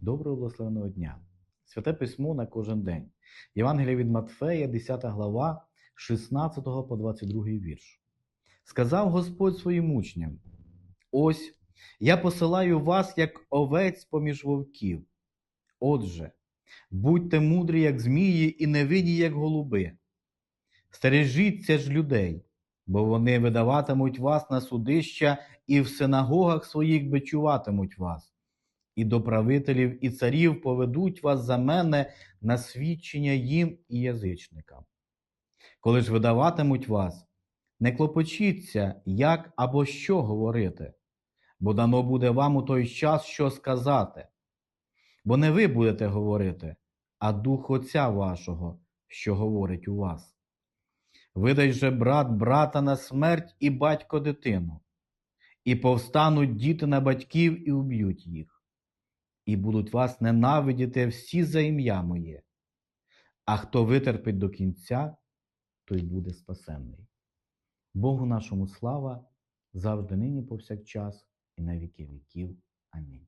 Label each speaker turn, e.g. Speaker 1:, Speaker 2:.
Speaker 1: Доброго благословеного дня! Святе письмо на кожен день. Євангелія від Матфея, 10 глава, 16 по 22 вірш. Сказав Господь своїм учням: Ось я посилаю вас, як овець поміж вовків. Отже, будьте мудрі, як змії, і невинні, як голуби. Стережіться ж людей, бо вони видаватимуть вас на судища і в синагогах своїх бичуватимуть вас, і до правителів і царів поведуть вас за мене на свідчення їм і язичникам. Коли ж видаватимуть вас, не клопочіться, як або що говорити, бо дано буде вам у той час, що сказати. Бо не ви будете говорити, а Дух Отця вашого, що говорить у вас. Видай же брат брата на смерть і батько дитину, і повстануть діти на батьків і уб'ють їх, і будуть вас ненавидіти всі за ім'я моє. А хто витерпить до кінця, той буде спасенний. Богу нашому слава завжди нині повсякчас і на віки віків. Амінь.